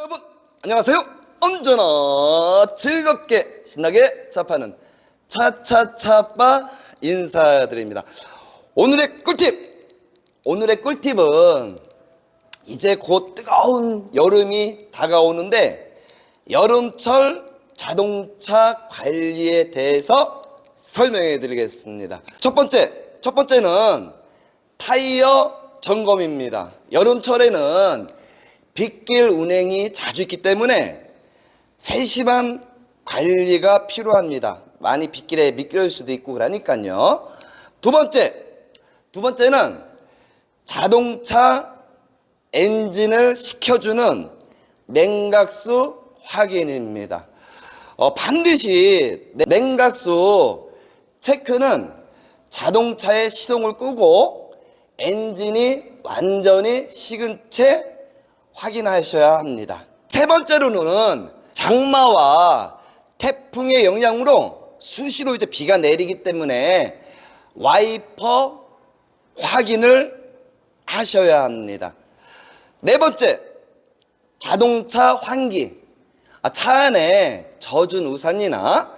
여러분 안녕하세요. 언제나 즐겁게 신나게 잡하는 차차차빠 인사드립니다. 오늘의 꿀팁! 오늘의 꿀팁은 이제 곧 뜨거운 여름이 다가오는데 여름철 자동차 관리에 대해서 설명해 드리겠습니다. 첫 번째 첫 번째는 타이어 점검입니다. 여름철에는 빗길 운행이 자주 있기 때문에 세심한 관리가 필요합니다. 많이 빗길에 미끄러질 수도 있고 그러니까요. 두 번째, 두 번째는 자동차 엔진을 식혀주는 냉각수 확인입니다. 어, 반드시 냉각수 체크는 자동차의 시동을 끄고 엔진이 완전히 식은 채 확인하셔야 합니다. 세 번째로는 장마와 태풍의 영향으로 수시로 이제 비가 내리기 때문에 와이퍼 확인을 하셔야 합니다. 네 번째, 자동차 환기. 아, 차 안에 젖은 우산이나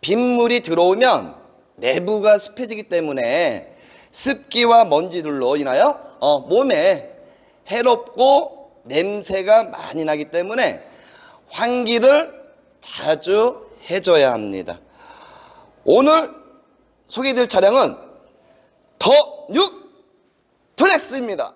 빗물이 들어오면 내부가 습해지기 때문에 습기와 먼지들로 인하여 어, 몸에 해롭고 냄새가 많이 나기 때문에 환기를 자주 해줘야 합니다. 오늘 소개해드릴 차량은 더뉴 트렉스입니다.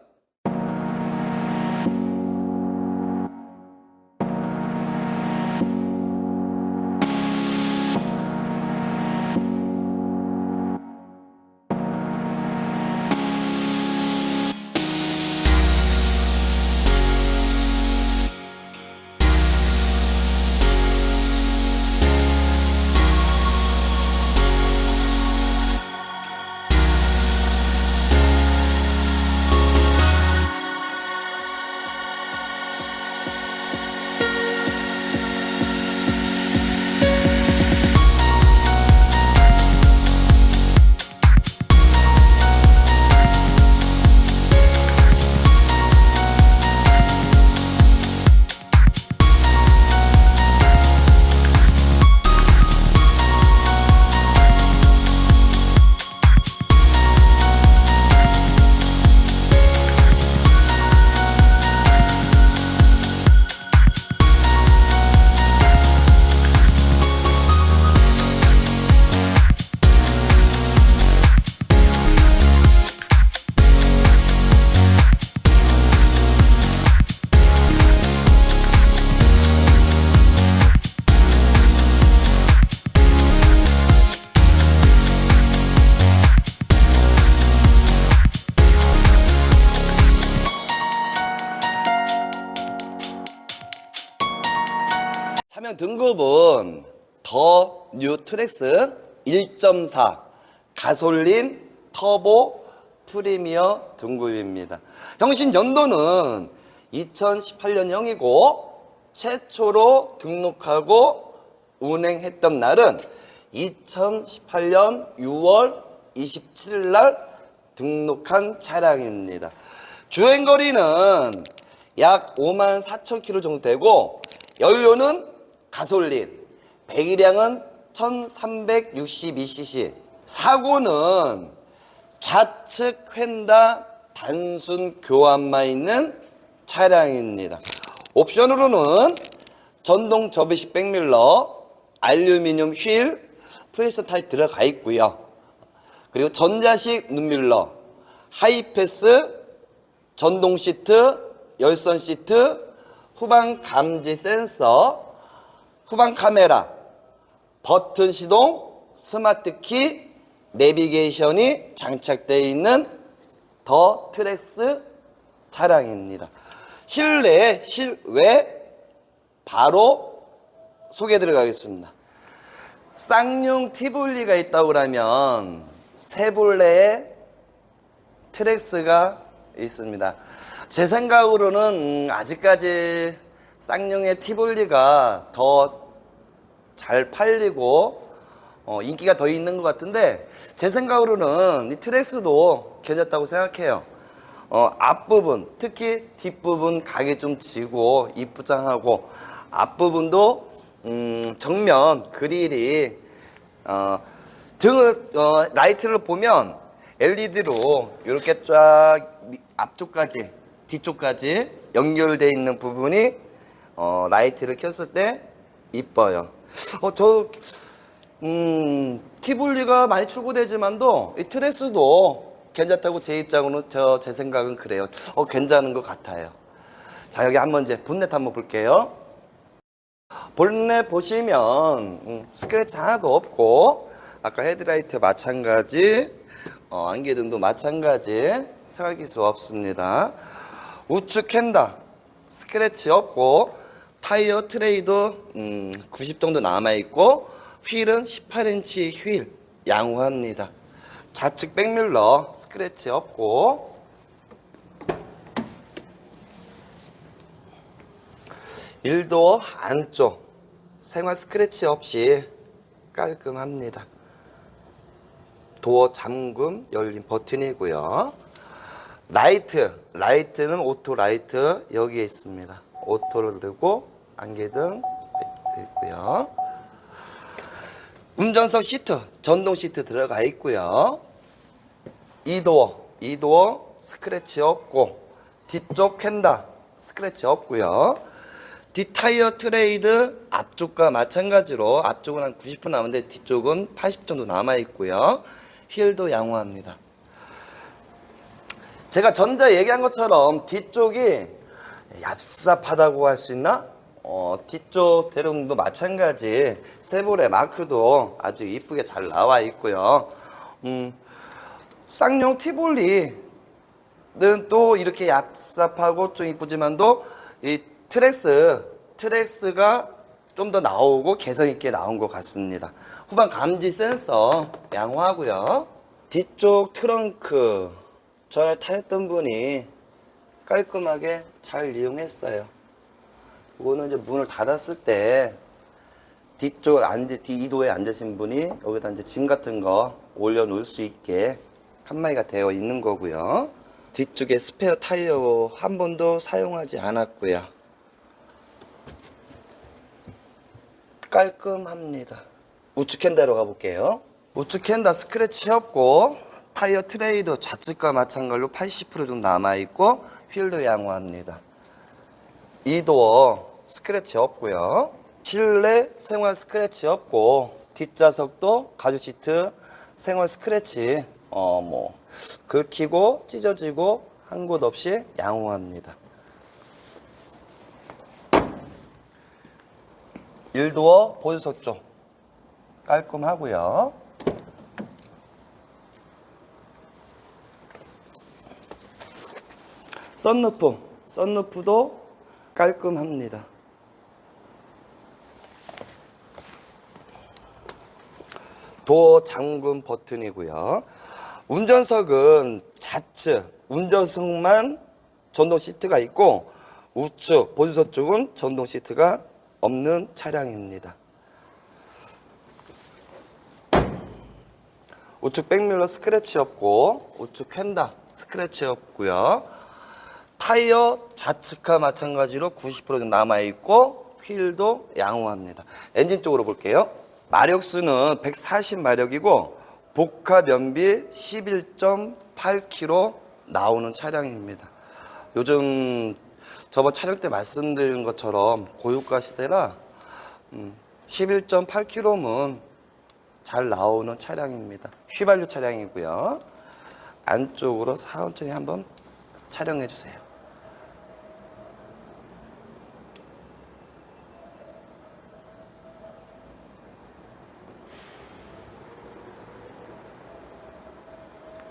등급은 더 뉴 트렉스 1.4 가솔린 터보 프리미어 등급입니다. 형신 연도는 2018년형이고 최초로 등록하고 운행했던 날은 2018년 6월 27일 날 등록한 차량입니다. 주행거리는 약 5만 4천 킬로 정도 되고 연료는 가솔린, 배기량은 1362cc. 사고는 좌측 휀다 단순 교환만 있는 차량입니다. 옵션으로는 전동 접이식 백밀러, 알루미늄 휠, 프레션 타입 들어가 있고요. 그리고 전자식 눈밀러, 하이패스, 전동 시트, 열선 시트, 후방 감지 센서, 후방 카메라, 버튼 시동, 스마트 키, 내비게이션이 장착되어 있는 더 트렉스 차량입니다. 실내, 실외 바로 소개해 드려가겠습니다. 쌍용 티볼리가 있다고 그러면 세볼레의 트렉스가 있습니다. 제 생각으로는 음, 아직까지 쌍용의 티볼리가 더 잘 팔리고 어, 인기가 더 있는 것 같은데 제 생각으로는 이 트렉스도 괜찮다고 생각해요. 어, 앞부분 특히 뒷부분 각이 좀 지고 이쁘장하고 앞부분도 음, 정면 그릴이 어, 등을 어, 라이트를 보면 LED로 이렇게 쫙 미- 앞쪽까지 뒤쪽까지 연결되어 있는 부분이 어, 라이트를 켰을 때 이뻐요. 어, 저 음, 티볼리가 많이 출고되지만도 이 트레스도 괜찮다고 제 입장으로는 저 제 생각은 그래요. 어, 괜찮은 것 같아요. 자, 여기 한번 이제 본넷 한번 볼게요. 본넷 보시면 음, 스크래치 하나도 없고 아까 헤드라이트 마찬가지 어, 안개등도 마찬가지 생활기수 없습니다. 우측 캔다 스크래치 없고 타이어 트레이도 음, 90 정도 남아 있고 휠은 18인치 휠 양호합니다. 좌측 백밀러 스크래치 없고 일도 안쪽 생활 스크래치 없이 깔끔합니다. 도어 잠금 열린 버튼이고요. 라이트, 라이트는 오토 라이트 여기에 있습니다. 오토를 누르고 안개등 있고요. 운전석 시트, 전동 시트 들어가 있고요. 이도어, 이도어 스크래치 없고 뒤쪽 캔다 스크래치 없고요. 뒷타이어 트레이드 앞쪽과 마찬가지로 앞쪽은 한 90% 남았는데 뒤쪽은 80 정도 남아 있고요. 휠도 양호합니다. 제가 전자 얘기한 것처럼 뒤쪽이 얍삽하다고 할 수 있나? 어, 뒤쪽 대롱도 마찬가지 세볼의 마크도 아주 이쁘게 잘 나와 있고요. 음, 쌍용 티볼리는 또 이렇게 얍삽하고 좀 이쁘지만도 이 트렉스 트렉스가 좀 더 나오고 개성 있게 나온 것 같습니다. 후방 감지 센서 양호하고요. 뒤쪽 트렁크 전에 타였던 분이 깔끔하게 잘 이용했어요. 이거는 이제 문을 닫았을 때 뒤쪽 앉으 뒤이도에 앉으신 분이 여기다 이제 짐 같은 거 올려놓을 수 있게 칸막이가 되어 있는 거고요. 뒤쪽에 스페어 타이어 한 번도 사용하지 않았고요. 깔끔합니다. 우측 캔다로 가볼게요. 우측 캔다 스크래치 없고 타이어 트레이도 좌측과 마찬가지로 80% 정도 남아있고 휠도 양호합니다. 이도어 스크래치 없고요. 실내 생활 스크래치 없고 뒷좌석도 가죽 시트 생활 스크래치 어 뭐 긁히고 찢어지고 한 곳 없이 양호합니다. 일도어 보조석 쪽 깔끔하고요. 썬루프, 썬루프도 깔끔합니다. 도어 잠금 버튼이고요. 운전석은 좌측 운전석만 전동 시트가 있고 우측 보조석 쪽은 전동 시트가 없는 차량입니다. 우측 백밀러 스크래치 없고 우측 캔다 스크래치 없고요. 타이어 좌측과 마찬가지로 90% 정도 남아 있고 휠도 양호합니다. 엔진 쪽으로 볼게요. 마력수는 140마력이고 복합 연비 11.8km 나오는 차량입니다. 요즘 저번 촬영 때 말씀드린 것처럼 고유가 시대라 11.8km면 잘 나오는 차량입니다. 휘발유 차량이고요. 안쪽으로 천천히 한번 촬영해 주세요.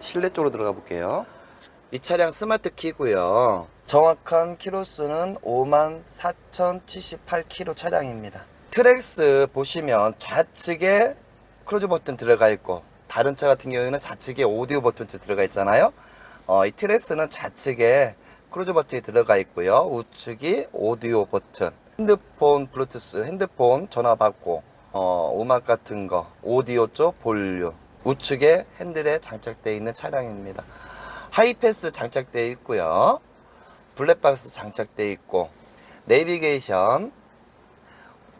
실내 쪽으로 들어가 볼게요. 이 차량 스마트 키고요. 정확한 키로수는 54,078km 차량입니다. 트랙스 보시면 좌측에 크루즈 버튼 들어가 있고 다른 차 같은 경우에는 좌측에 오디오 버튼 들어가 있잖아요. 어, 이 트랙스는 좌측에 크루즈 버튼이 들어가 있고요. 우측이 오디오 버튼. 핸드폰 블루투스 핸드폰 전화 받고 어, 음악 같은 거 오디오 쪽 볼륨 우측에 핸들에 장착되어 있는 차량입니다. 하이패스 장착되어 있고요. 블랙박스 장착되어 있고 내비게이션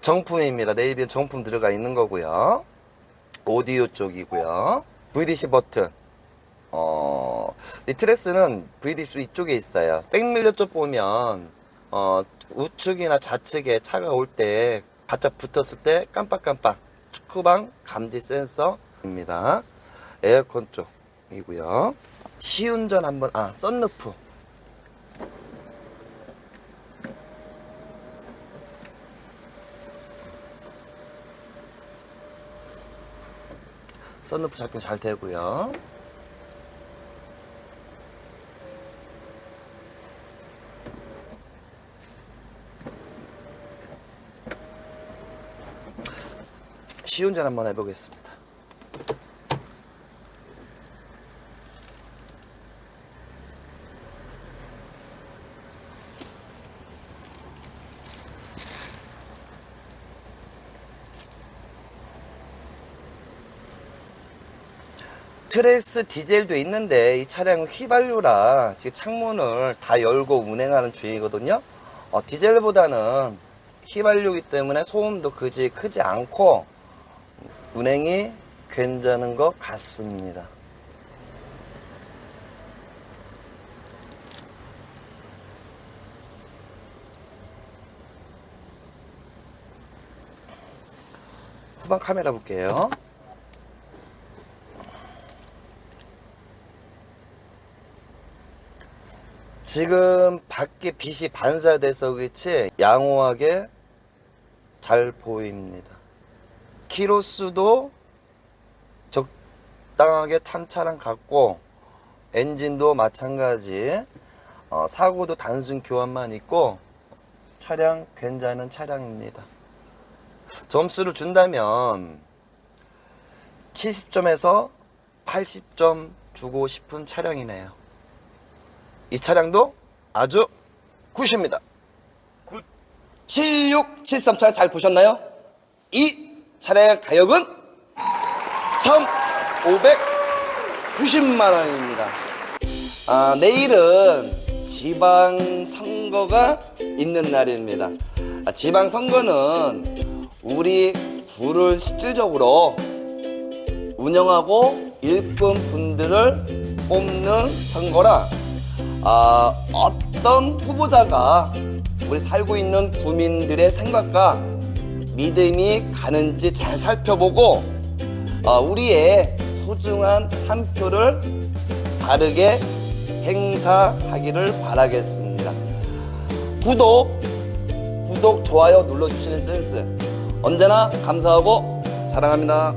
정품입니다. 내비게이션 정품 들어가 있는 거고요. 오디오 쪽이고요. VDC 버튼. 어, 이 트레스는 VDC 이쪽에 있어요. 백밀러 쪽 보면 어, 우측이나 좌측에 차가 올 때 바짝 붙었을 때 깜빡깜빡 축구방 감지 센서 입니다. 에어컨 쪽이고요. 시운전 한번 아 썬루프 썬루프 작동 잘 되고요. 시운전 한번 해보겠습니다. 트레스 디젤도 있는데 이 차량은 휘발유라 지금 창문을 다 열고 운행하는 중이거든요. 어, 디젤보다는 휘발유기 때문에 소음도 그지 크지 않고 운행이 괜찮은 것 같습니다. 후방 카메라 볼게요. 지금 밖에 빛이 반사돼서 그렇지 양호하게 잘 보입니다. 키로수도 적당하게 탄 차량 같고 엔진도 마찬가지 어, 사고도 단순 교환만 있고 차량 괜찮은 차량입니다. 점수를 준다면 70점에서 80점 주고 싶은 차량이네요. 이 차량도 아주 굿입니다. 7673 차량 잘 보셨나요? 이 차량의 가격은 1,590만 원입니다. 아, 내일은 지방 선거가 있는 날입니다. 아, 지방 선거는 우리 구를 실질적으로 운영하고 일꾼 분들을 뽑는 선거라 아, 어떤 후보자가 우리 살고 있는 구민들의 생각과 믿음이 가는지 잘 살펴보고 어, 우리의 소중한 한 표를 바르게 행사하기를 바라겠습니다. 구독, 구독, 좋아요 눌러주시는 센스 언제나 감사하고 사랑합니다.